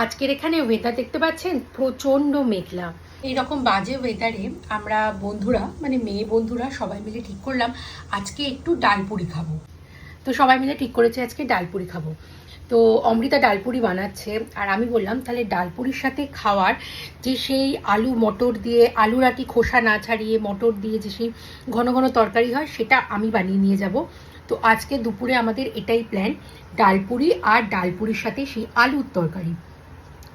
আজকের এখানে ওয়েদার দেখতে পাচ্ছেন প্রচণ্ড মেঘলা। এইরকম বাজে ওয়েদারে আমরা বন্ধুরা মানে মেয়ে বন্ধুরা সবাই মিলে ঠিক করলাম আজকে একটু ডালপুরি খাব। তো সবাই মিলে ঠিক করেছে আজকে ডালপুরি খাব। তো অমৃতা ডালপুরি বানাচ্ছে আর আমি বললাম তাহলে ডালপুরির সাথে খাওয়ার যে সেই আলু মটর দিয়ে আলুর আর কি খোসা না ছাড়িয়ে মটর দিয়ে যে সেই ঘন ঘন তরকারি হয় সেটা আমি বানিয়ে নিয়ে যাব। তো আজকে দুপুরে আমাদের এটাই প্ল্যান ডালপুরি আর ডালপুরির সাথে সেই আলুর তরকারি।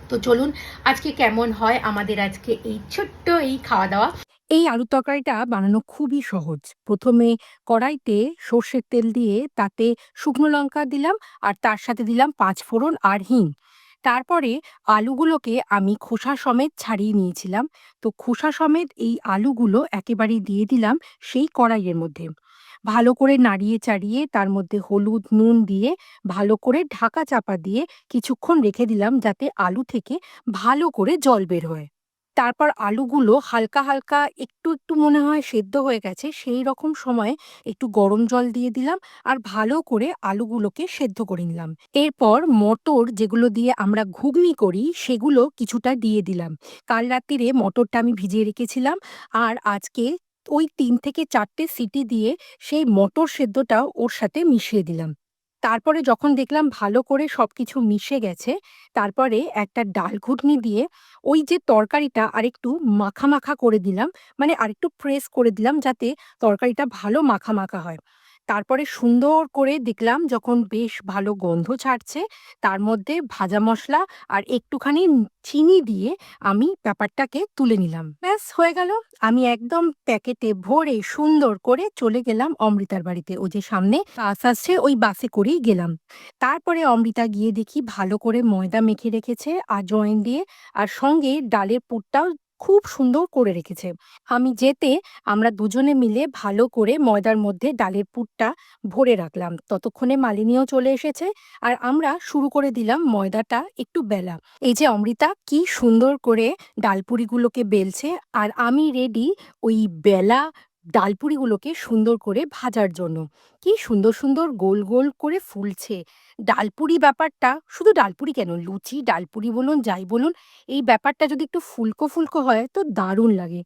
তো চলুন আজকে কেমন হয় আমাদের আজকে এই ছোট্ট এই খাওয়া দাওয়া এই আলুর তরকারিটা বানানো খুবই সহজ। প্রথমে কড়াইতে সর্ষের তেল দিয়ে তাতে শুকনো লঙ্কা দিলাম আর তার সাথে দিলাম পাঁচ ফোড়ন আর হিং। তারপরে আলুগুলোকে আমি খোসা সমেত ছাড়িয়ে নিয়েছিলাম। তো খোসা সমেত এই আলুগুলো একেবারেই দিয়ে দিলাম সেই কড়াইয়ের মধ্যে। ভালো করে নাড়িয়ে, চাড়িয়ে, তার মধ্যে হলুদ, নুন দিয়ে ভালো করে ঢাকা চাপা দিয়ে কিছুক্ষণ রেখে দিলাম যাতে আলু থেকে ভালো করে জল বের হয়। তারপর আলুগুলো হালকা হালকা একটু একটু মনে হয় সেদ্ধ হয়ে গেছে, সেই রকম সময়ে একটু গরম জল দিয়ে দিলাম আর ভালো করে আলুগুলোকে সেদ্ধ করে নিলাম। এরপর মটর যেগুলো দিয়ে আমরা ঘুগনি করি, সেগুলো কিছুটা দিয়ে দিলাম। কাল রাত্রিরে মটরটা আমি ভিজিয়ে রেখেছিলাম আর আজকে ওই তিন থেকে চারটে সিটি দিয়ে সেই মটর সেদ্ধটা ওর সাথে মিশিয়ে দিলাম। তারপরে যখন দেখলাম ভালো করে সব কিছু মিশে গেছে, তারপরে একটা ডাল ঘুটনি দিয়ে ওই যে তরকারিটা আরেকটু মাখা মাখা করে দিলাম মানে আরেকটু প্রেস করে দিলাম যাতে তরকারিটা ভালো মাখা মাখা হয়। তারপরে সুন্দর করে দেখলাম যখন বেশ ভালো গন্ধ ছাড়ছে, তার মধ্যে ভাজা মশলা আর একটুখানি চিনি দিয়ে আমি ব্যাপারটাকে তুলে নিলাম। ব্যাস, হয়ে গেল। আমি একদম প্যাকেটে ভরে সুন্দর করে চলে গেলাম অমৃতার বাড়িতে। ও যে সামনে বাস আসছে ওই বাসে করেই গেলাম। তারপরে অমৃতা গিয়ে দেখি ভালো করে ময়দা মেখে রেখেছে, আর জয়েন দিয়ে, আর সঙ্গে ডালের পুরটাও খুব সুন্দর করে রেখেছে। আমি যেতে আমরা দুজনে মিলে ভালো করে ময়দার মধ্যে ডালের পুরটা ভরে রাখলাম। ততক্ষণে মালিনীও চলে এসেছে আর আমরা শুরু করে দিলাম ময়দাটা একটু বেলা। এই যে অমৃতা, কি সুন্দর করে ডালপুরিগুলোকে বেলছে আর আমি রেডি ওই বেলা ডালপুরিগুলোকে সুন্দর করে ভাজার জন্য। কি সুন্দর সুন্দর গোল গোল করে ফুলছে। ডালপুরি ব্যাপারটা, শুধু ডালপুরি কেন? লুচি, ডালপুরি বলুন, যাই বলুন, এই ব্যাপারটা যদি একটু ফুলকো ফুলকো হয় তো দারুণ লাগে।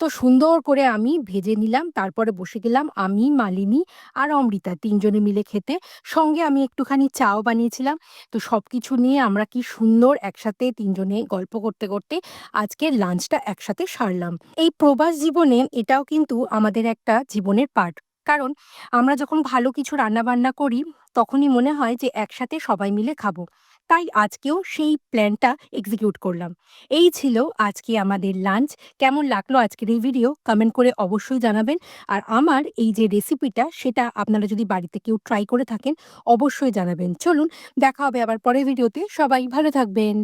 তো সুন্দর করে আমি ভেজে নিলাম, তারপরে বসে গেলাম আমি, মালিনী আর অমৃতা তিনজনে মিলে খেতে। সঙ্গে আমি একটুখানি চাও বানিয়েছিলাম। তো সব কিছু নিয়ে আমরা কি সুন্দর একসাথে তিনজনে গল্প করতে করতে আজকে লাঞ্চটা একসাথে সারলাম। এই প্রবাস জীবনে এটাও কিন্তু আমাদের একটা জীবনের পার্ট কারণ আমরা যখন ভালো কিছু রান্না বান্না করি, তখনই মনে হয় যে একসাথে সবাই মিলে খাব। তাই আজকেও সেই প্ল্যানটা এক্সিকিউট করলাম। এই ছিল আজকে আমাদের লাঞ্চ কেমন লাগল আজকের এই ভিডিও কমেন্ট করে অবশ্যই জানাবেন। আর আমার এই যে রেসিপিটা সেটা আপনারা যদি বাড়িতে কেউ ট্রাই করে থাকেন, অবশ্যই জানাবেন। চলুন, দেখা হবে আবার পরের ভিডিওতে সবাই ভালো থাকবেন।